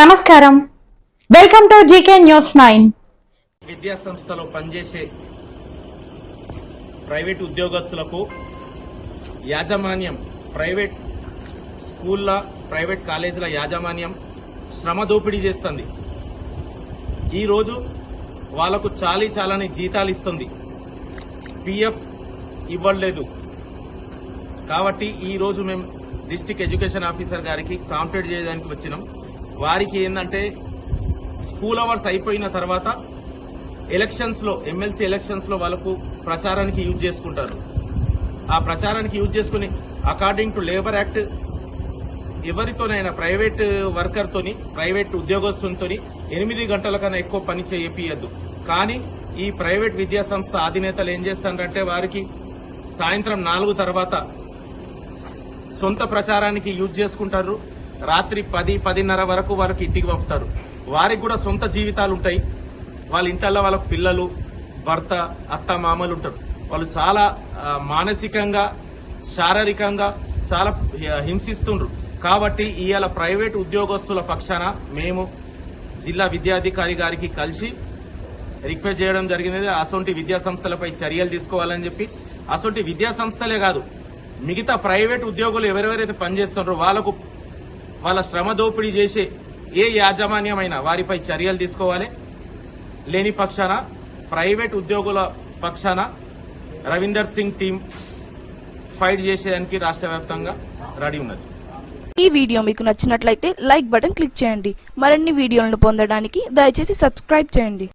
నమస్కారం. Welcome to GK news nine విద్యా సంస్థలో పనిచేసే ప్రైవేట్ ఉద్యోగస్తులకు యాజమాన్యం ప్రైవేట్ స్కూళ్ళ ప్రైవేట్ కాలేజీల యాజమాన్యం శ్రమ దోపిడీ చేస్తుంది. ఈరోజు వాళ్ళకు చాలీ చాలని జీతాలు ఇస్తుంది. పిఎఫ్ ఇవ్వలేదు కాబట్టి ఈ రోజు మేము డిస్టిక్ ఎడ్యుకేషన్ ఆఫీసర్ గారికి కాంప్లీట్ చేయడానికి వచ్చినాం. వారికి ఏంటంటే స్కూల్ అవర్స్ అయిపోయిన తర్వాత ఎలక్షన్స్లో ఎమ్మెల్సీ ఎలక్షన్స్లో వాళ్ళకు ప్రచారానికి యూజ్ చేసుకుంటారు. ఆ ప్రచారానికి యూజ్ చేసుకుని అకార్డింగ్ టు లేబర్ యాక్ట్ ఎవరితోనైనా ప్రైవేట్ వర్కర్తోని ప్రైవేట్ ఉద్యోగస్తులతో ఎనిమిది గంటల కన్నా ఎక్కువ పని చేయపియద్దు. కానీ ఈ ప్రైవేట్ విద్యా సంస్థ అధినేతలు ఏం చేస్తారంటే వారికి సాయంత్రం నాలుగు తర్వాత సొంత ప్రచారానికి యూజ్ చేసుకుంటారు. రాత్రి పది పదిన్నర వరకు వాళ్ళకి ఇంటికి పంపుతారు. వారికి కూడా సొంత జీవితాలు ఉంటాయి వాళ్ళ ఇంటల్లో వాళ్ళకు పిల్లలు భర్త అత్త మామలు ఉంటారు. వాళ్ళు చాలా మానసికంగా శారీరకంగా చాలా హింసిస్తుండ్రు. కాబట్టి ఇవాళ ప్రైవేట్ ఉద్యోగస్తుల పక్షాన మేము జిల్లా విద్యాధికారి గారికి కలిసి రిక్వెస్ట్ చేయడం జరిగినది. అసొంటి విద్యా సంస్థలపై చర్యలు తీసుకోవాలని చెప్పి. అసొంటి విద్యా సంస్థలే కాదు మిగతా ప్రైవేట్ ఉద్యోగులు ఎవరెవరైతే పనిచేస్తున్నారో వాళ్ళకు వాళ్ళ శ్రమ దోపిడీ చేసే ఏ యాజమాన్యమైనా వారిపై చర్యలు తీసుకోవాలి. లేని పక్షాన ప్రైవేట్ ఉద్యోగుల పక్షాన రవీందర్ సింగ్ టీం ఫైట్ చేసేదానికి రాష్ట్ర వ్యాప్తంగా రెడీ ఉన్నది. ఈ వీడియో మీకు నచ్చినట్లయితే లైక్ బటన్ క్లిక్ చేయండి. మరిన్ని వీడియోలను పొందడానికి దయచేసి సబ్స్క్రైబ్ చేయండి.